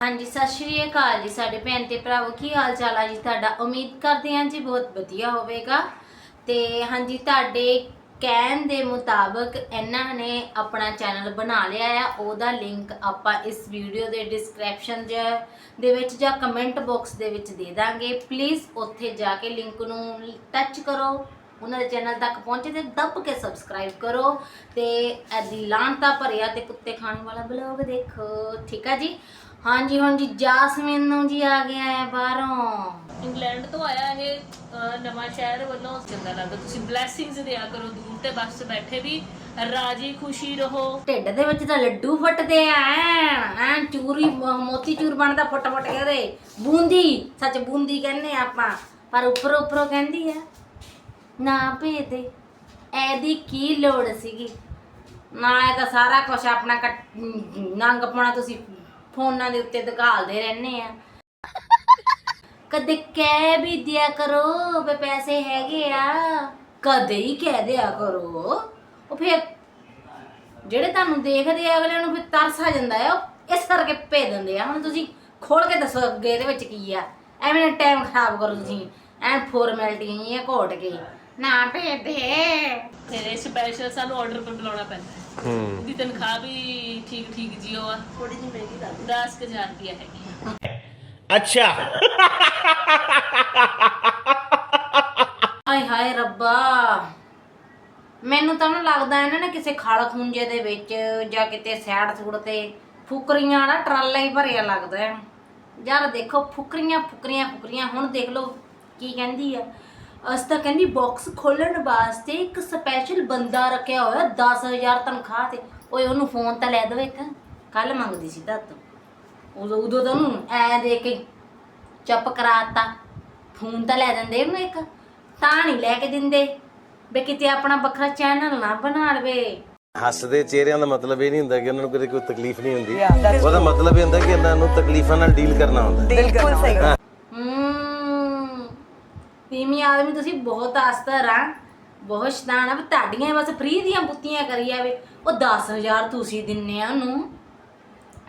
ਹਾਂਜੀ, ਸਤਿ ਸ਼੍ਰੀ ਅਕਾਲ ਜੀ ਸਾਡੇ ਭੈਣ ਤੇ ਭਰਾਵੋ, ਕੀ ਹਾਲ ਚਾਲ ਆ ਜੀ ਤੁਹਾਡਾ? ਉਮੀਦ ਕਰਦੇ ਹਾਂ ਜੀ ਬਹੁਤ ਵਧੀਆ ਹੋਵੇਗਾ। ਤੇ ਹਾਂਜੀ, ਤੁਹਾਡੇ ਕਹਿਣ ਦੇ ਮੁਤਾਬਕ ਇਹਨਾਂ ਨੇ ਆਪਣਾ ਚੈਨਲ ਬਣਾ ਲਿਆ ਆ। ਉਹਦਾ ਲਿੰਕ ਆਪਾਂ ਇਸ ਵੀਡੀਓ ਦੇ ਡਿਸਕ੍ਰਿਪਸ਼ਨ ਦੇ ਵਿੱਚ ਜਾਂ ਕਮੈਂਟ ਬਾਕਸ ਦੇ ਵਿੱਚ ਦੇ ਦਾਂਗੇ। ਪਲੀਜ਼ ਉੱਥੇ ਜਾ ਕੇ ਲਿੰਕ ਨੂੰ ਟੱਚ ਕਰੋ। ਉਹਨਾਂ ਦੇ ਚੈਨਲ ਤੱਕ ਪਹੁੰਚੇ ਤੇ ਦੱਬ ਕੇ ਸਬਸਕ੍ਰਾਈਬ ਕਰੋ। ਤੇ ਐਦੀ ਲਾਂਤਾ ਭਰਿਆ ਤੇ ਕੁੱਤੇ ਖਾਣ ਵਾਲਾ ਬਲੌਗ ਦੇਖੋ। ਠੀਕ ਆ ਜੀ? ਹਾਂਜੀ ਹੁਣ ਜੀ ਜਾਸਮੀਨ ਨੂੰ ਜੀ ਆ ਗਿਆ ਹੈ ਬਾਹਰੋਂ। ਇੰਗਲੈਂਡ ਤੋਂ ਆਇਆ ਇਹ ਅਹ, ਨਵਾਂ ਸ਼ਹਿਰ ਵੱਲੋਂ। ਚੰਗਾ ਲੱਗਦਾ ਤੁਸੀਂ ਬਲੇਸਿੰਗਸ ਦਿਆ ਕਰੋ ਦੂਰ ਤੇ ਬੱਸ 'ਚ ਬੈਠੇ ਵੀ ਰਾਜੀ ਖੁਸ਼ੀ ਰਹੋ। ਢਿੱਡ ਦੇ ਵਿੱਚ ਤਾਂ ਲੱਡੂ ਫੁੱਟਦੇ ਆ ਐਨ ਐਨ ਚੂਰੀ ਮ- ਮੋਤੀ ਚੂਰ ਬਣਦਾ ਫੁੱਟ ਫੁੱਟ ਕੇ ਉਹਦੇ। ਬੂੰਦੀ ਸੱਚ ਬੂੰਦੀ ਕਹਿੰਦੇ ਆ ਆਪਾਂ ਪਰ ਉੱਪਰ ਉੱਪਰੋਂ ਕਹਿੰਦੀ ਆ ਨਾ ਭੇਦੇ ਐਦੀ ਕੀ ਲੋੜ ਸੀਗੀ? ਨਾਲੇ ਤਾਂ ਸਾਰਾ ਕੁਝ ਆਪਣਾ ਕੱਟ- ਨੰਗ ਪਾਉਣਾ ਤੁਸੀਂ ਫੋਨਾਂ ਦੇ ਉੱਤੇ ਦਿਖਾਲਦੇ ਰਹਿੰਦੇ ਆ। ਕਦੇ ਕਹਿ ਵੀ ਦਿਆ ਕਰੋ ਵੀ ਪੈਸੇ ਹੈਗੇ ਆ। ਕਦੇ ਹੀ ਕਹਿ ਦਿਆ ਕਰੋ। ਉਹ ਫਿਰ ਜਿਹੜੇ ਤੁਹਾਨੂੰ ਦੇਖਦੇ ਆ ਅਗਲੇ ਨੂੰ ਫਿਰ ਤਰਸ ਆ ਜਾਂਦਾ ਆ ਉਹ ਇਸ ਕਰਕੇ ਭੇਜ ਦਿੰਦੇ ਆ। ਹੁਣ ਤੁਸੀਂ ਖੋਲ ਕੇ ਦੱਸੋ ਅੱਗੇ ਇਹਦੇ ਵਿੱਚ ਕੀ ਆ। ਐਵੇਂ ਨਾ ਟਾਈਮ ਖਰਾਬ ਕਰੋ ਤੁਸੀਂ। ਐ ਫਾਰਮੈਲਿਟੀ ਇਹ ਘੋਟ ਕੇ। ਨਾ ਭੇਜ ਦੇ। ਤੇਰੇ ਸਪੈਸ਼ਲ ਸਾਨੂੰ ਆਰਡਰ ਪਰ ਬੁਲਾਉਣਾ ਪੈਂਦਾ। ਹੈ ਹੂੰ ਉਹਦੀ ਤਨਖਾਹ ਵੀ ਠੀਕ ਠੀਕ ਜੀ ਉਹ ਆ। ਥੋੜੀ ਜਿਹੀ ਮਹਿੰਗੀ ਦੱਸ 10000 ਰੁਪਇਆ ਹੈਗੀ ਅੱਛਾ। ਹਾਏ ਹਾਏ ਰੱਬਾ। ਮੈਨੂੰ ਤਾਂ ਨਾ ਲੱਗਦਾ ਇਹਨਾਂ ਨੇ ਕਿਸੇ ਖਾਲ ਖੂੰਜੇ ਦੇ ਵਿੱਚ ਜਾਂ ਕਿਤੇ ਸੈਡ ਸੂੜ ਤੇ ਫੁਕਰੀਆਂ ਨਾ ਟਰਾਲਾ ਹੀ ਭਰਿਆ ਲੱਗਦਾ ਹੈ। ਯਾਰ ਦੇਖੋ ਫੁਕਰੀਆਂ ਫੁਕਰੀਆਂ ਫੁਕਰੀਆਂ। ਹੁਣ ਦੇਖ ਲਓ ਕੀ ਕਹਿੰਦੀ ਆ। ਅਸ ਤਾਂ ਕਹਿੰਦੀ ਬਾਕਸ ਖੋਲਣ ਵਾਸਤੇ ਇੱਕ ਸਪੈਸ਼ਲ ਬੰਦਾ ਰੱਖਿਆ ਹੋਇਆ 10000 ਤਨਖਾਹ ਤੇ। ਓਏ ਉਹਨੂੰ ਫੋਨ ਤਾਂ ਲੈ ਦੋ ਇੱਕ। ਕੱਲ ਮੰਗਦੀ ਸੀ ਤਾਂ ਉਦੋਂ ਉਦੋਂ ਤਾਂ ਉਹਨੂੰ ਐ ਦੇ ਕੇ ਚੁੱਪ ਕਰਾਤਾ। ਫੋਨ ਤਾਂ ਲੈ ਦਿੰਦੇ ਉਹਨੂੰ ਇੱਕ। ਤਾਂ ਨਹੀਂ ਲੈ ਕੇ ਦਿੰਦੇ। ਵੀ ਕਿਤੇ ਆਪਣਾ ਵੱਖਰਾ ਚੈਨਲ ਨਾ ਬਣਾ ਲਵੇ। ਹੱਸਦੇ ਚਿਹਰਿਆਂ ਦਾ ਮਤਲਬ ਇਹ ਨਹੀਂ ਹੁੰਦਾ ਕਿ ਉਹਨਾਂ ਨੂੰ ਕਦੇ ਕੋਈ ਤਕਲੀਫ ਨਹੀਂ ਹੁੰਦੀ। ਉਹਦਾ ਮਤਲਬ ਇਹ ਹੁੰਦਾ ਕਿ ਇਹਨਾਂ ਨੂੰ ਤਕਲੀਫਾਂ ਨਾਲ ਡੀਲ ਕਰਨਾ ਹੁੰਦਾ। ਬਿਲਕੁਲ ਸਹੀ ਤੀਮੀ ਆਦਮੀ ਤੁਸੀਂ ਬਹੁਤ ਆਸਤਰ ਆ। ਬਹੁਤ ਸ਼ਤਾਨ ਆ, ਵੀ ਤੁਹਾਡੀਆਂ ਬਸ ਫ੍ਰੀ ਦੀਆਂ ਬੁੱਤੀਆਂ ਕਰੀ ਜਾਵੇ। ਉਹ 10000 ਤੁਸੀਂ ਦਿੰਨੇ ਆ ਉਹਨੂੰ।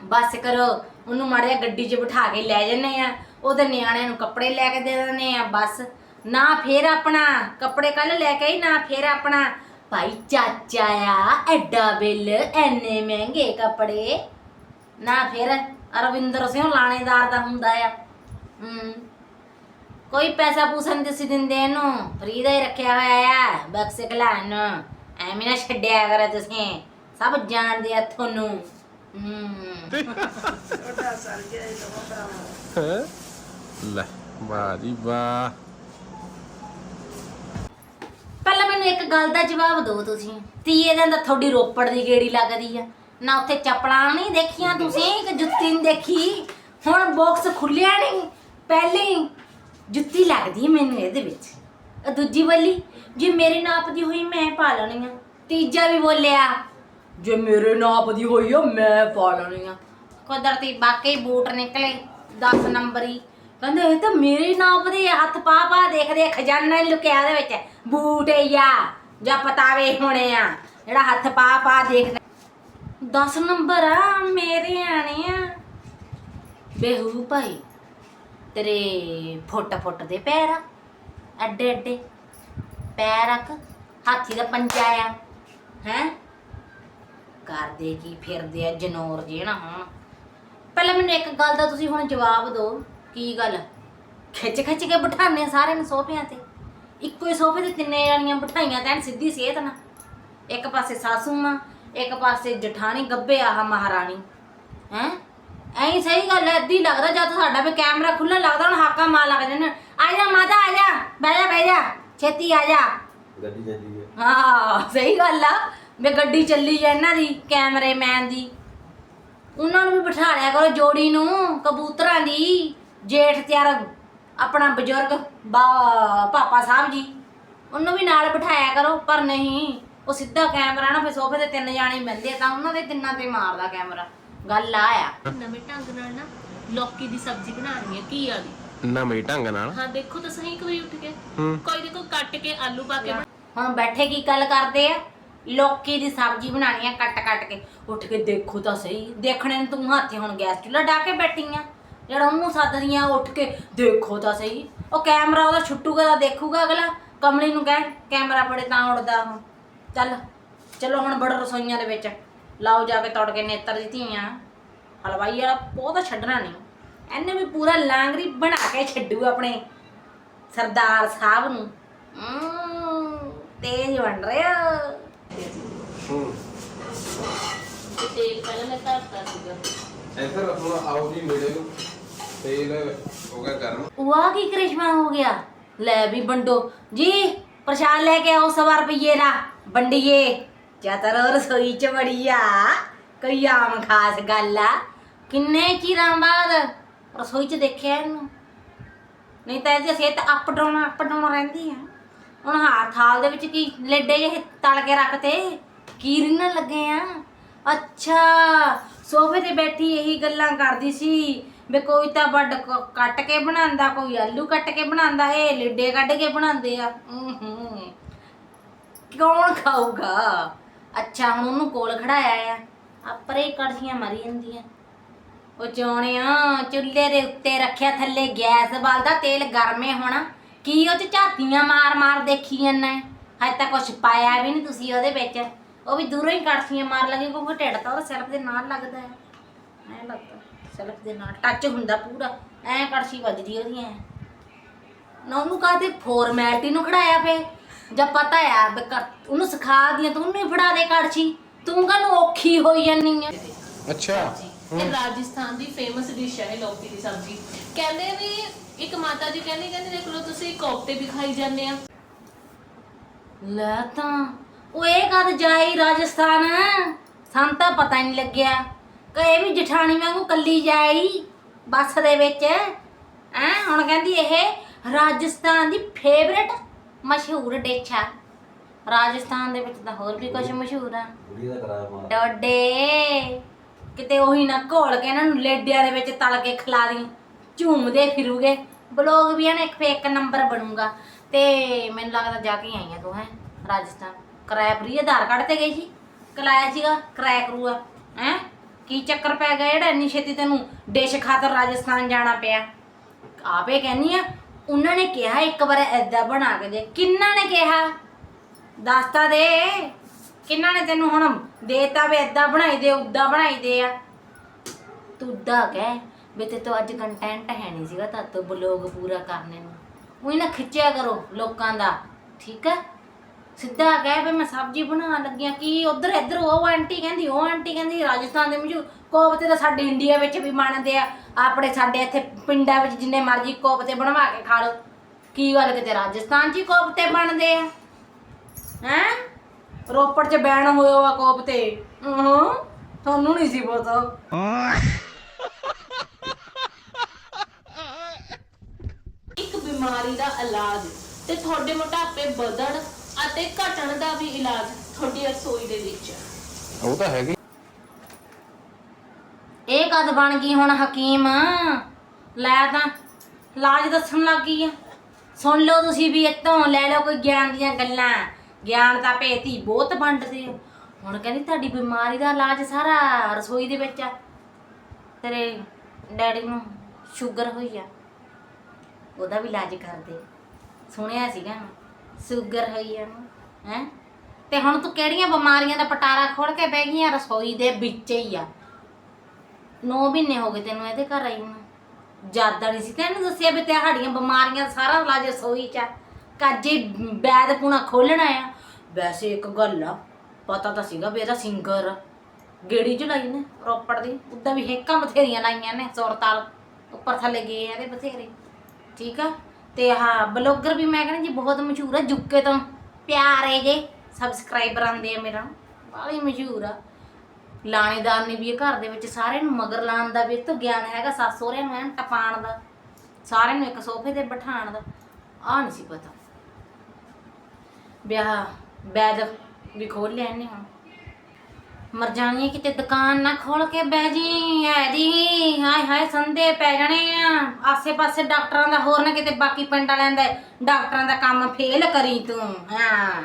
ਬਸ ਕਰੋ, ਉਹਨੂੰ ਮਾੜਿਆ ਗੱਡੀ 'ਚ ਬਿਠਾ ਕੇ ਲੈ ਜੰਨੇ ਆ। ਉਹਦੇ ਨਿਆਣਿਆਂ ਨੂੰ ਕੱਪੜੇ ਲੈ ਕੇ ਦੇ ਦਿੰਦੇ ਆ, ਬਸ। ਨਾ ਫੇਰ ਆਪਣਾ, ਕੱਪੜੇ ਕੱਲ ਲੈ ਕੇ ਹੀ ਨਾ ਫੇਰ ਆਪਣਾ। ਭਾਈ ਚਾਚਾ ਆ, ਐਡਾ ਬਿੱਲ, ਐਨੇ ਮਹਿੰਗੇ ਕੱਪੜੇ। ਨਾ ਫਿਰ ਅਰਵਿੰਦਰ ਸਿੰਘ ਲਾਣੇਦਾਰ ਦਾ ਹੁੰਦਾ ਆ। ਹੂੰ। ਕੋਈ ਪੈਸਾ ਪੂਸਾ ਨਹੀਂ ਤੁਸੀਂ ਦਿੰਦੇ ਇਹਨੂੰ। ਫਰੀ ਦਾ ਹੀ ਰੱਖਿਆ ਹੋਇਆ ਆ ਬਕਸ ਖਲਾਨ ਨੂੰ ਐਵੇਂ ਨਾ ਛੱਡਿਆ ਕਰ ਤੁਸੀਂ। ਸਭ ਜਾਣਦੇ ਆ ਤੁਹਾਨੂੰ। ਹੂੰ। ਲੈ ਵਾਹ ਜੀ ਵਾਹ ਪਹਿਲਾਂ ਮੈਨੂੰ ਇੱਕ ਗੱਲ ਦਾ ਜਵਾਬ ਦਿਓ ਤੁਸੀਂ। ਤੀਏ ਦਿਨ ਤਾਂ ਤੁਹਾਡੀ ਰੋਪੜ ਦੀ ਗੇੜੀ ਲੱਗਦੀ ਆ। ਨਾ ਉੱਥੇ ਚੱਪਲਾਂ ਨਹੀਂ ਦੇਖੀਆਂ ਤੁਸੀਂ ਕਿ ਜੁੱਤੀ ਨਹੀਂ ਦੇਖੀ। ਹੁਣ ਬਾਕਸ ਖੁੱਲਿਆ ਨਹੀਂ। ਪਹਿਲੇ ਹੀ ਜੁੱਤੀ ਲੱਗਦੀ ਹੈ ਮੈਨੂੰ ਇਹਦੇ ਵਿੱਚ। ਉਹ ਦੂਜੀ ਵਾਲੀ ਜੇ ਮੇਰੇ ਨਾਪ ਦੀ ਹੋਈ ਮੈਂ ਪਾ ਲੈਣੀ ਆ। ਤੀਜਾ ਵੀ ਬੋਲਿਆ। ਜੇ ਮੇਰੇ ਨਾਪ ਦੀ ਹੋਈ ਆ ਮੈਂ ਪਾ ਲੈਣੀ ਆ। ਕੁਦਰਤੀ ਬਾਕੀ ਬੂਟ ਨਿਕਲੇ 10 ਨੰਬਰੀ ਕਹਿੰਦੇ ਇਹ ਤਾਂ ਮੇਰੇ ਨਾਪ ਦੇ ਆ, ਹੱਥ ਪਾ ਪਾ ਦੇਖਦੇ ਖਜ਼ਾਨਾ ਹੀ ਲੁਕਿਆ ਦੇ ਵਿੱਚ। ਬੂਟ ਆ ਜਾਂ ਪਤਾਵੇ ਹੋਣੇ ਆ ਜਿਹੜਾ ਹੱਥ ਪਾ ਪਾ ਦੇਖਦੇ। 10 ਨੰਬਰ ਆ ਮੇਰੇ ਆਣੇ ਆ। ਬੇਹੂ ਭਾਈ ਤੇਰੇ ਫੁੱਟ ਫੁੱਟ ਦੇ ਪੈਰ ਆ। ਐਡੇ ਐਡੇ। ਪੈਰ ਰੱਖ, ਹਾਥੀ ਦਾ ਪੰਜਾ ਆ। ਹੈ? ਕਰਦੇ ਕੀ ਫਿਰਦੇ ਆ ਜਨੌਰ ਜਿਹੜਾ ਹੁਣ ਪਹਿਲਾਂ ਮੈਨੂੰ ਇੱਕ ਗੱਲ ਦਾ ਤੁਸੀਂ ਹੁਣ ਜਵਾਬ ਦਿਓ, ਕੀ ਗੱਲ? ਖਿੱਚ ਖਿੱਚ ਕੇ ਬਿਠਾਉਂਦੇ ਆ ਸਾਰਿਆਂ ਨੂੰ ਸੋਫਿਆਂ ਤੇ। ਇੱਕੋ ਹੀ ਸੋਫੇ ਤੇ ਤਿੰਨੇ ਜਾਣੀਆਂ ਬਿਠਾਈਆਂ ਤਾਂ ਸਿੱਧੀ ਸਿਹਤ ਨਾਲ। ਇੱਕ ਪਾਸੇ ਸਾਸੂ ਮਾਂ, ਇੱਕ ਪਾਸੇ ਜਠਾਣੀ ਗੱਬੇ ਆਹ ਮਹਾਰਾਣੀ। ਹੈ? ਐਂ ਸਹੀ ਗੱਲ ਐ ਏਦੀ ਲੱਗਦਾ ਜਦ ਸਾਡਾ ਵੀ ਕੈਮਰਾ ਖੁੱਲ੍ਹਾ ਲੱਗਦਾ ਹੁਣ ਹਾਕਾ ਮਾਰ ਲੱਗ ਜਾਂਦੇ ਨੇ। ਆ ਜਾ ਮਾਤਾ ਆ ਜਾ ਬਹਿ ਜਾ ਬਹਿ ਜਾ ਛੇਤੀ ਆ ਜਾ। ਗੱਡੀ ਜਾਂਦੀ ਹੈ ਹਾਂ ਸਹੀ ਗੱਲ ਆ ਗੱਡੀ ਚੱਲੀ ਜਾ ਇਹਨਾਂ ਦੀ ਕੈਮਰੇਮੈਨ ਦੀ। ਉਹਨਾਂ ਨੂੰ ਵੀ ਬਿਠਾ ਲਿਆ ਕਰੋ ਜੋੜੀ ਨੂੰ ਕਬੂਤਰਾਂ ਦੀ ਜੇਠ ਤਿਆਰ ਆਪਣਾ ਬਜ਼ੁਰਗ ਬਾ ਪਾਪਾ ਸਾਹਿਬ ਜੀ। ਉਹਨੂੰ ਵੀ ਨਾਲ ਬਿਠਾਇਆ ਕਰੋ ਪਰ ਨਹੀਂ ਉਹ ਸਿੱਧਾ ਕੈਮਰਾ ਨਾ ਫਿਰ ਸੋਫੇ ਤੇ ਤਿੰਨ ਜਾਣੇ ਬੰਦੇ ਤਾਂ ਉਹਨਾਂ ਦੇ ਤਿੰਨਾਂ ਤੇ ਮਾਰਦਾ ਕੈਮਰਾ ਗੱਲ ਆ ਆ। ਨਵੇਂ ਢੰਗ ਨਾਲ ਨਾ ਲੌਕੀ ਦੀ ਸਬਜ਼ੀ ਬਣਾਉਣੀ ਹੈ ਘੀਆ ਦੀ। ਨਵੇਂ ਢੰਗ ਨਾਲ? ਹਾਂ ਦੇਖੋ ਤਾਂ ਸਹੀ ਵਾਰੀ ਉੱਠ ਕੇ। ਹੂੰ। ਕੋਈ ਦੇਖੋ ਕੱਟ ਕੇ ਆਲੂ ਪਾ ਕੇ ਬਣਾ- ਹੁਣ ਬੈਠੇ ਕੀ ਗੱਲ ਕਰਦੇ ਆ? ਲੋਕੀ ਦੀ ਸਬਜ਼ੀ ਬਣਾਣੀ ਆ ਕੱਟ ਕੱਟ ਕੇ। ਉੱਠ ਕੇ ਦੇਖੋ ਤਾਂ ਸਹੀ। ਦੇਖਣੇ ਨੂੰ ਤੂੰ ਹੱਥੇ ਹੁਣ ਗੈਸ ਚੁੱਲ੍ਹਾ ਡਾ ਕੇ ਬੈਠੀ ਆ। ਜਿਹੜਾ ਉਹਨੂੰ ਸੱਦਦੀਆਂ ਉੱਠ ਕੇ ਦੇਖੋ ਤਾਂ ਸਹੀ। ਉਹ ਕੈਮਰਾ ਉਹਦਾ ਛੁੱਟੂਗਾ ਤਾਂ ਦੇਖੂਗਾ ਅਗਲਾ। ਕਮਲੀ ਨੂੰ ਕਹਿ ਕੈਮਰਾ ਬੜੇ ਤਾਂ ਉੜਦਾ ਉਹ ਚੱਲ ਚਲੋ ਹੁਣ ਬੜ ਰਸੋਈਆਂ ਦੇ ਵਿੱਚ। ਲਾਓ ਜਾ ਕੇ ਤੜ ਕੇ ਨੇਤਰ ਦੀ ਧੀਆਂ। ਹਲਵਾਈ ਵਾਲਾ ਉਹ ਤਾਂ ਛੱਡਣਾ ਨਹੀਂ। ਇਹਨੇ ਵੀ ਪੂਰਾ ਲਾਂਗਰੀ ਬਣਾ ਕੇ ਛੱਡੂ ਆਪਣੇ ਸਰਦਾਰ ਸਾਹਿਬ ਨੂੰ। ਹਮ, ਤੇਜ਼ ਬਣ ਰਿਹਾ। ਹੂੰ ਤੇ ਤੇਲ ਪਹਿਲਾਂ ਮੈਂ ਧਰਤਾ ਸੀਗਾ। ਇੱਧਰ ਹੁਣ ਆਓ ਜੀ ਮੇਰੇ ਨੂੰ। ਤੇਲ ਹੋ ਗਿਆ ਗਰਮ। ਵਾਹ ਕੀ ਕ੍ਰਿਸ਼ਮਾ ਹੋ ਗਿਆ? ਲੈ ਵੀ ਵੰਡੋ। ਜੀ ਪ੍ਰਸ਼ਾਦ ਲੈ ਕੇ ਆਓ ਸਵਾ ਰੁਪਈਏ ਦਾ। ਵੰਡੀਏ। ਚਤਰ ਰਸੋਈ ਚ ਵੜੀਆ, ਕਈ ਆਮ ਖਾਸ ਗੱਲ ਆ। ਕਿੰਨੇ ਚਿਰਾਂ ਬਾਅਦ ਰਸੋਈ ਚ ਦੇਖਿਆ ਇਹਨੂੰ? ਨਹੀਂ ਤਾਂ ਇਹਦੀ ਸਿਹਤ ਅਪ ਡਾਊਨ ਅਪ ਡਾਊਨ ਰਹਿੰਦੀ ਆ। ਹੁਣ ਹਾਂ ਥਾਲ ਦੇ ਵਿੱਚ ਕੀ ਲੈਡੇ ਜਿਹੇ ਤਲ ਕੇ ਰੱਖਤੇ ਕੀ ਰਿੰਨਣ ਲੱਗੇ ਆ। ਅੱਛਾ, ਸੋਫੇ ਤੇ ਬੈਠੀ ਇਹੀ ਗੱਲਾਂ ਕਰਦੀ ਸੀ ਵੀ ਕੋਈ ਤਾਂ ਵੱਡ ਕ- ਕੱਟ ਕੇ ਬਣਾਉਂਦਾ, ਕੋਈ ਆਲੂ ਕੱਟ ਕੇ ਬਣਾਉਂਦਾ, ਇਹ ਲਿੱਡੇ ਕੱਢ ਕੇ ਬਣਾਉਂਦੇ ਆ। ਹੂੰ। ਕੌਣ ਖਾਊਗਾ? ਅੱਛਾ, ਹੁਣ ਉਹਨੂੰ ਕੋਲ ਖੜਾਇਆ ਆ। ਆਪਰੇ ਕੜਛੀਆਂ ਮਰੀ ਜਾਂਦੀਆਂ। ਉਹ ਚੋਣਿਆ ਚੁੱਲ੍ਹੇ ਦੇ ਉੱਤੇ ਰੱਖਿਆ ਥੱਲੇ ਗੈਸ ਬਲਦਾ ਤੇਲ ਗਰਮੇ ਹੋਣਾ। ਕੀ ਉਹ ਚ ਝਾਤੀਆਂ ਮਾਰ ਮਾਰ ਦੇਖੀ ਜਾਂਦਾ ਹਜੇ ਤਾਂ ਕੁਛ ਪਾਇਆ ਵੀ ਨਹੀਂ ਤੁਸੀਂ ਉਹਦੇ ਵਿੱਚ। ਉਹ ਵੀ ਦੂਰੋਂ ਹੀ ਕੜਛੀਆਂ ਮਾਰ ਲੱਗੇ ਕਿਉਂਕਿ ਢਿੱਡ ਤਾਂ ਉਹਦਾ ਸੈਲਫ ਦੇ ਨਾਲ ਲੱਗਦਾ ਹੈ। ਐ ਲੱਗਦਾ ਸੈਲਫ ਦੇ ਨਾਲ ਟੱਚ ਹੁੰਦਾ ਪੂਰਾ। ਐ ਕੜਛੀ ਵੱਜਦੀ ਉਹਦੀ, ਐ। ਨਾ ਉਹਨੂੰ ਕਾਹਦੇ ਫਾਰਮੈਲਿਟੀ ਨੂੰ ਖੜਾਇਆ ਪਏ ਜਦ ਪਤਾ ਆ ਵੀ ਕਰ- ਉਹਨੂੰ ਸਿਖਾ ਦੀਆਂ ਤੂੰ ਉਹਨੂੰ ਹੀ ਫੜਾ ਦੇ ਕੜਛੀ ਤੂੰ ਕਾਹਨੂੰ ਔਖੀ ਹੋਈ ਜਾਨੀ ਆ? ਅੱਛਾ। ਇਹ ਰਾਜਸਥਾਨ ਦੀ ਫੇਮਸ ਡਿਸ਼ ਹੈ ਲੌਕੀ ਦੀ ਸਬਜ਼ੀ। ਕਹਿੰਦੇ ਵੀ ਇੱਕ ਮਾਤਾ ਜੀ ਕਹਿੰਦੇ ਕਹਿੰਦੇ ਦੇਖ ਲਓ ਤੁਸੀਂ ਕੋਫਤੇ ਵੀ ਖਾਈ ਜਾਂਦੇ ਆ। ਲੈ ਤਾਂ ਉਹ ਇਹ ਕਦ ਜਾਈ ਰਾਜਸਥਾਨ? ਸਾਨੂੰ ਤਾਂ ਪਤਾ ਹੀ ਨਹੀਂ ਲੱਗਿਆ। ਕਿ ਇਹ ਵੀ ਜਠਾਣੀ ਵਾਂਗੂ ਕੱਲੀ ਜਾਈ ਬੱਸ ਦੇ ਵਿੱਚ। ਐ ਹੁਣ ਕਹਿੰਦੀ ਇਹ ਰਾਜਸਥਾਨ ਦੀ ਫੇਵਰੇਟ ਮਸ਼ਹੂਰ ਡਿਸ਼ ਆ। ਰਾਜਸਥਾਨ ਦੇ ਵਿੱਚ ਤਾਂ ਹੋਰ ਵੀ ਕੁਝ ਮਸ਼ਹੂਰ ਆ। ਕੁੜੀ ਦਾ ਕਰਾਇਆ ਮਾਰ ਡੋਡੇ। ਕਿਤੇ ਉਹੀ ਨਾ ਘੋਲ ਕੇ ਇਹਨਾਂ ਨੂੰ ਲੇਡਿਆਂ ਦੇ ਵਿੱਚ ਤਲ ਕੇ ਖਿਲਾ ਦੀ ਝੂਮਦੇ ਫਿਰੂਗੇ। ਬਲੌਗ ਵੀ ਇਹਨਾਂ ਇੱਕ ਫੇ ਇੱਕ ਨੰਬਰ ਬਣੂਗਾ। ਤੇ ਮੈਨੂੰ ਲੱਗਦਾ ਜਾ ਕੇ ਆਈਆਂ ਤੂੰ ਹੈ ਰਾਜਸਥਾਨ। ਕਿਰਾਇਆ ਫਰੀ ਆਧਾਰ ਕਾਰਡ ਤੇ ਗਈ ਸੀ। ਕਲਾਇਆ ਸੀਗਾ ਕਿਰਾਇਆ ਕਰੂਗਾ ਹੈ ਕੀ ਚੱਕਰ ਪੈ ਗਿਆ ਜਿਹੜਾ ਇੰਨੀ ਛੇਤੀ ਤੈਨੂੰ ਡਿਸ਼ ਖਾਤਰ ਰਾਜਸਥਾਨ ਜਾਣਾ ਪਿਆ? ਆਪੇ ਕਹਿੰਨੀ ਆ ਉਹਨਾਂ ਨੇ ਕਿਹਾ ਇੱਕ ਵਾਰ ਐਦਾਂ ਬਣਾ ਕੇ ਦੇ। ਕਿੰਨਾ ਨੇ ਕਿਹਾ? ਦੱਸਤਾ ਦੇ। ਕਿੰਨਾ ਨੇ ਤੈਨੂੰ ਹੁਣ ਦੇਤਾ ਵੀ ਏਦਾਂ ਬਣਾਈ ਦੇ ਉਦਾਂ ਬਣਾਈ ਦੇ ਆ? ਤੂੰ ਉਦਾਂ ਕਹਿ ਵੀ ਤੇ ਤੂੰ ਅੱਜ ਕੰਟੈਂਟ ਹੈ ਨਹੀਂ ਸੀਗਾ ਤਾਂ ਤੂੰ ਬਲੌਗ ਪੂਰਾ ਕਰਨੇ ਨੂੰ। ਉਹੀ ਨਾ ਖਿੱਚਿਆ ਕਰੋ ਲੋਕਾਂ ਦਾ, ਠੀਕ ਹੈ ਸਿੱਧਾ ਕਹਿ ਵੀ ਮੈਂ ਸਬਜ਼ੀ ਬਣਾਉਣ ਲੱਗਿਆ ਕੀ ਉਧਰ ਇੱਧਰ ਉਹ ਆਂਟੀ ਕਹਿੰਦੀ, ਉਹ ਆਂਟੀ ਕਹਿੰਦੀ, ਰਾਜਸਥਾਨ ਦੇ ਮਸ਼ਹੂਰ ਕੋਫਤੇ ਤਾਂ ਸਾਡੇ ਇੰਡੀਆ ਵਿੱਚ ਵੀ ਬਣਦੇ ਆ। ਆਪਣੇ ਸਾਡੇ ਇੱਥੇ ਪਿੰਡਾਂ ਵਿੱਚ ਜਿੰਨੇ ਮਰਜ਼ੀ ਕੋਫਤੇ ਬਣਵਾ ਕੇ ਖਾ ਲਓ। ਕੀ ਗੱਲ ਕਿਤੇ ਰਾਜਸਥਾਨ 'ਚ ਹੀ ਕੋਫਤੇ ਬਣਦੇ ਆ? ਹੈਂ? ਰੋਪੜ 'ਚ ਬੈਨ ਹੋਇਆ ਵਾ ਕੋਫਤੇ। ਹਾਂ ਤੁਹਾਨੂੰ ਨਹੀਂ ਸੀ ਪਤਾ। ਇੱਕ ਬਿਮਾਰੀ ਦਾ ਇਲਾਜ ਤੇ ਤੁਹਾਡੇ ਮੋਟਾਪੇ ਵਧਣ ਅਤੇ ਘਟਣ ਦਾ ਵੀ ਇਲਾਜ ਤੁਹਾਡੀ ਰਸੋਈ ਦੇ ਵਿੱਚ। ਹੈ ਉਹ ਤਾਂ ਹੈਗੀ ਕਦ ਬਣ ਗਈ ਹੁਣ ਹਕੀਮ? ਲੈ ਤਾਂ ਇਲਾਜ ਦੱਸਣ ਲੱਗ ਗਈ ਆ। ਸੁਣ ਲਓ ਤੁਸੀਂ ਵੀ ਇੱਥੋਂ, ਲੈ ਲਓ ਕੋਈ ਗਿਆਨ ਦੀਆਂ ਗੱਲਾਂ। ਗਿਆਨ ਦਾ ਭੇਤੀ ਬਹੁਤ ਵੰਡਦੇ ਆ ਹੁਣ ਕਹਿੰਦੀ ਤੁਹਾਡੀ ਬਿਮਾਰੀ ਦਾ ਇਲਾਜ ਸਾਰਾ ਰਸੋਈ ਦੇ ਵਿੱਚ ਆ। ਤੇਰੇ ਡੈਡੀ ਨੂੰ ਸ਼ੂਗਰ ਹੋਈ ਆ। ਉਹਦਾ ਵੀ ਇਲਾਜ ਕਰਦੇ। ਸੁਣਿਆ ਸੀਗਾ ਮੈਂ, ਸ਼ੂਗਰ ਹੋਈ ਆ ਹੈ? ਤੇ ਹੁਣ ਤੂੰ ਕਿਹੜੀਆਂ ਬਿਮਾਰੀਆਂ ਦਾ ਪਟਾਰਾ ਖੋਲ ਕੇ ਬਹਿ ਗਈਆਂ ਰਸੋਈ ਦੇ ਵਿੱਚ ਹੀ ਆ। 9 ਮਹੀਨੇ ਹੋ ਗਏ ਤੈਨੂੰ ਇਹਦੇ ਘਰ ਆਈ ਨੂੰ। ਜ਼ਿਆਦਾ ਨਹੀਂ ਸੀ ਤੈਨੂੰ ਦੱਸਿਆ ਵੀ ਤੁਹਾਡੀਆਂ ਬਿਮਾਰੀਆਂ ਸਾਰਾ ਇਲਾਜ ਰਸੋਈ ਚ ਆ। ਬੈਦ ਪੁਣਾ ਖੋਲਣਾ ਆ। ਵੈਸੇ ਇੱਕ ਗੱਲ ਆ, ਪਤਾ ਤਾਂ ਸੀਗਾ ਵੀ ਇਹਦਾ ਸਿੰਗਰ ਗੇੜੀ ਚ ਲਾਈ ਨੇ ਰੋਪੜ ਦੀ। ਉਦਾਂ ਵੀ ਹੇਕਾਂ ਬਥੇਰੀਆਂ ਲਾਈਆਂ ਨੇ ਸੁਰਤਾਲ। ਉੱਪਰ ਥੱਲੇ ਗਏ ਆ ਇਹਦੇ ਬਥੇਰੇ। ਠੀਕ ਆ? ਤੇ ਆਹ ਬਲੌਗਰ ਵੀ ਮੈਂ ਕਹਿੰਦੀ ਜੀ ਬਹੁਤ ਮਸ਼ਹੂਰ ਆ ਜੁੱਕੇ ਤੋਂ। ਪਿਆਰੇ ਜੇ ਸਬਸਕ੍ਰਾਈਬਰ ਆਂਦੇ ਆ ਮੇਰਾ। ਬਾਹਲੀ ਮਸ਼ਹੂਰ ਆ। ਲਾਣੇਦਾਰ ਨੇ ਵੀ ਇਹ ਘਰ ਦੇ ਵਿੱਚ ਸਾਰਿਆਂ ਨੂੰ ਮਗਰ ਲਾਉਣ ਦਾ ਵੀ ਇਹ ਤੋਂ ਗਿਆਨ ਹੈਗਾ, ਸੱਸ ਸਹੁਰਿਆਂ ਨੂੰ ਐਨ ਟਪਾਉਣ ਦਾ, ਸਾਰਿਆਂ ਨੂੰ ਇੱਕ ਸੋਫੇ ਤੇ ਬਿਠਾਉਣ ਦਾ ਆ ਨਹੀਂ ਸੀ ਪਤਾ। ਵਿਆਹ ਬੈਦ ਵੀ ਖੋਲ ਲਿਆ ਇਹਨੇ ਹੁਣ। ਮਰ ਜਾਣੀ ਕਿਤੇ ਦੁਕਾਨ ਨਾ ਖੋਲ ਕੇ ਬਹਿ ਜੀ ਐ ਜੀ, ਹਾਏ ਹਾਏ ਸੰਦੇ ਪੈ ਜਾਣੇ ਆ। ਆਸੇ ਪਾਸੇ ਡਾਕਟਰਾਂ ਦਾ ਹੋਰ ਨਾ ਕਿਤੇ ਬਾਕੀ ਪਿੰਡ ਵਾਲਿਆਂ ਦਾ, ਡਾਕਟਰਾਂ ਦਾ ਕੰਮ ਫੇਲ ਕਰੀ ਤੂੰ, ਹਾਂ।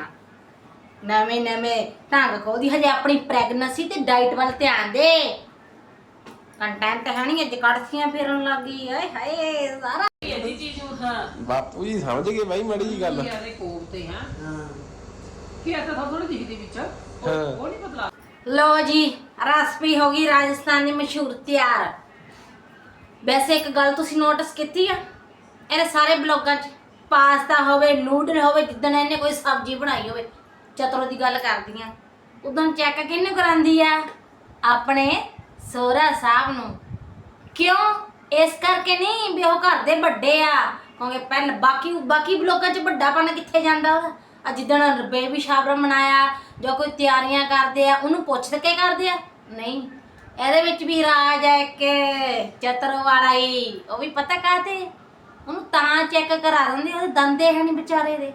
ਨਵੇਂ ਨਵੇਂ ਢੰਗ ਖੋਦੀ ਹਜੇ ਆਪਣੀ ਪ੍ਰੈਗਨੈਂਸੀ ਤੇ ਡਾਈਟ ਵੱਲ ਧਿਆਨ ਦੇ। ਕੰਟੈਂਟ ਹੈ ਨਹੀਂ ਅੱਜ ਕੜਸੀਆਂ ਫੇਰਨ ਲੱਗੀ ਆਏ ਹਾਏ ਸਾਰਾ ਇਹਦੀ ਚੀਜ਼ ਹਾਂ। ਬਾਪੂ ਜੀ ਸਮਝ ਗਏ ਬਾਈ ਮੜੀ ਜੀ ਗੱਲ। ਯਾਰੇ ਕੋਲ ਤੇ ਹਾਂ। ਕੀ ਆ ਤਾਂ ਥੋੜੀ ਦਿਖਦੀ ਵਿੱਚ ਉਹ ਹਾਂ। ਉਹ ਨਹੀਂ ਬਦਲਾ ਲੋ ਜੀ ਰੈਸਪੀ ਹੋ ਗਈ ਰਾਜਸਥਾਨ ਦੀ ਮਸ਼ਹੂਰ ਤਿਆਰ। ਵੈਸੇ ਇੱਕ ਗੱਲ ਤੁਸੀਂ ਨੋਟਿਸ ਕੀਤੀ ਆ? ਇਹਨੇ ਸਾਰੇ ਬਲੌਗਾਂ 'ਚ ਪਾਸਤਾ ਹੋਵੇ ਨੂਡਲ ਹੋਵੇ ਜਿੱਦਣ ਇਹਨੇ ਕੋਈ ਸਬਜ਼ੀ ਬਣਾਈ ਹੋਵੇ ਚਤਰੋ ਦੀ ਗੱਲ ਕਰਦੀਆਂ ਉਦੋਂ ਚੈੱਕ ਕਿਹਨੂੰ ਕਰਾਂਦੀ ਆ? ਆਪਣੇ ਸੋਹਰਾ ਸਾਹਿਬ ਨੂੰ। ਕਿਉਂ? ਇਸ ਕਰਕੇ ਨਹੀਂ ਵੀ ਉਹ ਘਰ ਦੇ ਵੱਡੇ ਆ। ਕਿਉਂਕਿ ਪਹਿਲ ਬਾਕੀ ਬਾਕੀ ਬਲੋਕਾਂ 'ਚ ਵੱਡਾਪਣ ਕਿੱਥੇ ਜਾਂਦਾ ਉਹਦਾ? ਆ ਜਿੱਦਣ ਬੇਬੀ ਸ਼ਾਵਰ ਮਨਾਇਆ, ਜਾਂ ਕੋਈ ਤਿਆਰੀਆਂ ਕਰਦੇ ਆ, ਉਹਨੂੰ ਪੁੱਛ ਕੇ ਕਰਦੇ ਆ? ਨਹੀਂ। ਇਹਦੇ ਵਿੱਚ ਵੀ ਰਾਜ ਹੈ ਇੱਕ ਚਤਰ ਵਾਲਾ ਹੀ ਉਹ ਵੀ ਪਤਾ ਕਾਤੇ ਉਹਨੂੰ ਤਾਂ ਚੈੱਕ ਕਰਾ ਦਿੰਦੇ ਉਹਦੇ ਦੰਦੇ ਹੈ ਨਹੀਂ ਵਿਚਾਰੇ ਦੇ।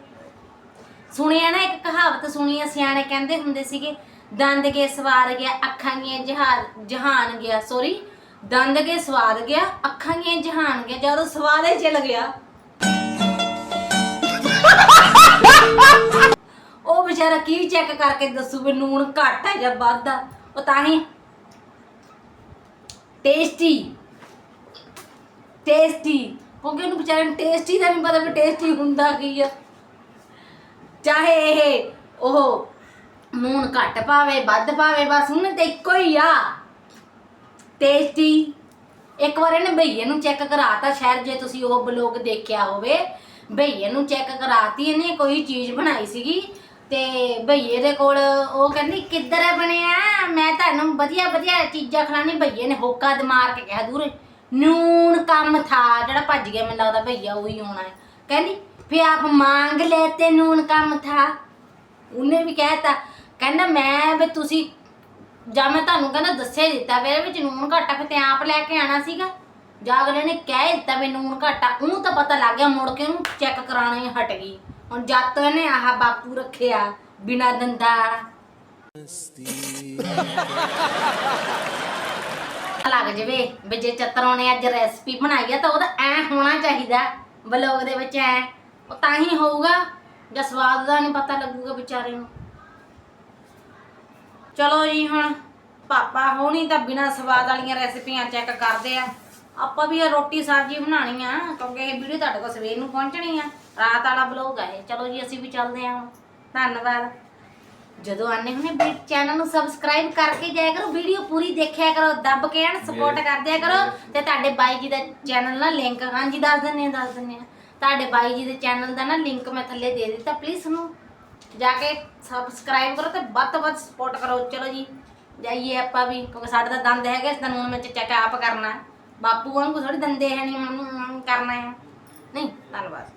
ਸੁਣਿਆ ਨਾ ਇੱਕ ਕਹਾਵਤ ਸੁਣੀ, ਆ ਸਿਆਣੇ ਕਹਿੰਦੇ ਹੁੰਦੇ ਸੀਗੇ, ਦੰਦ ਕੇ ਸਵਾਰ ਗਿਆ, ਅੱਖਾਂ ਗੀਆਂ ਜਹਾਨ ਜਹਾਨ ਗਿਆ ਸੋਰੀ ਦੰਦ ਕੇ ਸਵਾਦ ਗਿਆ, ਅੱਖਾਂ ਗੀਆਂ ਜਹਾਨ ਗਿਆ, ਜਦੋਂ ਸਵਾਦੇ ਚਲ ਗਿਆ। ਉਹ ਵਿਚਾਰਾ ਕੀ ਚੈੱਕ ਕਰਕੇ ਦੱਸੂ ਵੀ ਨੂਣ ਘੱਟ ਆ ਜਾਂ ਵੱਧ ਆ, ਉਹ ਤਾਂ ਹੀ ਟੇਸਟੀ ਟੇਸਟੀ ਕਿਉਂਕਿ ਉਹਨੂੰ ਵਿਚਾਰੇ ਨੂੰ ਟੇਸਟੀ ਦਾ ਨਹੀਂ ਪਤਾ ਵੀ ਟੇਸਟੀ ਹੁੰਦਾ ਕੀ ਆ। ਚਾਹੇ ਇਹ ਉਹ ਨੂਣ ਘੱਟ ਪਾਵੇ, ਵੱਧ ਪਾਵੇ, ਬਸ ਉਹਨੇ ਤੇ ਇੱਕੋ ਹੀ ਆ। ਟੇਸਟੀ ਇੱਕ ਵਾਰ ਇਹਨੇ ਭਈਏ ਨੂੰ ਚੈੱਕ ਕਰਾਤਾ ਸ਼ਾਇਦ ਜੇ ਤੁਸੀਂ ਉਹ ਬਲੌਗ ਦੇਖਿਆ ਹੋਵੇ। ਭਈਏ ਨੂੰ ਚੈੱਕ ਕਰਾਤੀ, ਇਹਨੇ ਕੋਈ ਚੀਜ਼ ਬਣਾਈ ਸੀਗੀ ਤੇ ਭਈਏ ਦੇ ਕੋਲ ਉਹ ਕਹਿੰਦੀ, ਕਿੱਧਰ ਬਣਿਆ? ਮੈਂ ਤੁਹਾਨੂੰ ਵਧੀਆ ਵਧੀਆ ਚੀਜ਼ਾਂ ਖਿਲਾਣੀ ਭਈਏ ਨੇ ਹੋਕਾ ਦੇ ਕੇ ਕਿਹਾ, ਦੂਰ ਨੂਨ ਕੰਮ ਥਾ, ਜਿਹੜਾ ਭੱਜ ਗਿਆ, ਮੈਨੂੰ ਲੱਗਦਾ ਭਈਆ ਉਹੀ ਹੋਣਾ ਹੈ। ਕਹਿੰਦੀ ਫੇ ਆਪ ਮੰਗ ਲੈਤੇ ਨੂਨ ਕੰਮ ਥਾ। ਉਹਨੇ ਵੀ ਕਹਿਤਾ, ਕਹਿੰਦਾ ਮੈਂ ਵੀ ਤੁਸੀਂ, ਜਾਂ ਮੈਂ ਤੁਹਾਨੂੰ ਕਹਿੰਦਾ ਦੱਸਿਆ ਹੀ ਦਿੱਤਾ ਵੀ ਵਿੱਚ ਨੂਨ ਘਾਟਾ ਫਿਰ ਤੇ ਆਪ ਲੈ ਕੇ ਆਣਾ ਸੀਗਾ। ਜਾਂ ਅਗਲੇ ਨੇ ਕਹਿ ਦਿੱਤਾ ਵੀ ਨੂਨ ਘਾਟਾ ਉਹਨੂੰ ਤਾਂ ਪਤਾ ਲੱਗ ਗਿਆ, ਮੁੜ ਕੇ ਉਹਨੂੰ ਚੈੱਕ ਕਰਾਉਣਾ ਹੀ ਹਟ ਗਈ। ਹੁਣ ਜਦ ਤੋਂ ਇਹਨੇ ਆਹ ਬਾਪੂ ਰੱਖਿਆ ਬਿਨਾਂ ਦੰਦਾਰ। ਲੱਗ ਜਵੇ ਵੀ ਜੇ ਚਤਰੋਂ ਨੇ ਅੱਜ ਰੈਸਪੀ ਬਣਾਈ ਆ, ਤਾਂ ਉਹਦਾ ਐ ਹੋਣਾ ਚਾਹੀਦਾ ਬਲੌਗ ਦੇ ਵਿੱਚ ਐ। ਉਹ ਤਾਂ ਹੀ ਹੋਊਗਾ ਜਾਂ ਸਵਾਦ ਦਾ ਨਹੀਂ ਪਤਾ ਲੱਗੂਗਾ ਵਿਚਾਰੇ ਨੂੰ। ਚਲੋ ਜੀ ਹੁਣ ਪਾਪਾ ਹੋਣੀ ਤਾਂ ਬਿਨਾ ਸਵਾਦ ਵਾਲੀਆਂ ਰੈਸਪੀਆਂ ਚੈੱਕ ਕਰਦੇ ਆ। ਆਪਾਂ ਵੀ ਇਹ ਰੋਟੀ ਸਬਜ਼ੀ ਬਣਾਣੀ ਆ ਕਿਉਂਕਿ ਇਹ ਵੀਡੀਓ ਤੁਹਾਡੇ ਕੋਲ ਸਵੇਰ ਨੂੰ ਪਹੁੰਚਣੀ ਆ। ਰਾਤ ਵਾਲਾ ਬਲੌਗ ਆ ਇਹ। ਚਲੋ ਜੀ ਅਸੀਂ ਵੀ ਚੱਲਦੇ ਆ ਧੰਨਵਾਦ। ਜਦੋਂ ਆਨੇ ਹੁਣੇ ਵੀ ਚੈਨਲ ਨੂੰ ਸਬਸਕ੍ਰਾਈਬ ਕਰਕੇ ਜਾਇਆ ਕਰੋ ਵੀਡੀਓ ਪੂਰੀ ਦੇਖਿਆ ਕਰੋ ਦੱਬ ਕੇ ਐਨ ਸਪੋਰਟ ਕਰਦਿਆ ਕਰੋ ਤੇ ਤੁਹਾਡੇ ਬਾਈ ਜੀ ਦਾ ਚੈਨਲ ਨਾਲ ਲਿੰਕ ਹਾਂਜੀ ਦੱਸ ਦਿੰਨੇ ਆ ਦੱਸ ਦਿੰਨੇ ਆ। ਤੁਹਾਡੇ ਬਾਈ ਜੀ ਦੇ ਚੈਨਲ ਦਾ ਨਾ ਲਿੰਕ ਮੈਂ ਥੱਲੇ ਦੇ ਦਿੱਤਾ ਪਲੀਜ਼ ਉਹਨੂੰ ਜਾ ਕੇ ਸਬਸਕ੍ਰਾਈਬ ਕਰੋ ਤੇ ਵੱਧ ਤੋਂ ਵੱਧ ਸਪੋਰਟ ਕਰੋ। ਚਲੋ ਜੀ, ਜਾਈਏ ਆਪਾਂ ਵੀ, ਕਿਉਂਕਿ ਸਾਡੇ ਤਾਂ ਦੰਦ ਹੈਗਾ, ਇਸ ਦਾ ਮੈਂ ਵਿੱਚ ਆਪ ਕਰਨਾ। ਬਾਪੂ ਵਾਂਗੂ ਥੋੜੀ ਦੰਦੇ ਹੈ ਨਹੀਂ ਉਹਨੂੰ ਕਰਨਾ ਹੈ। ਨਹੀਂ, ਧੰਨਵਾਦ।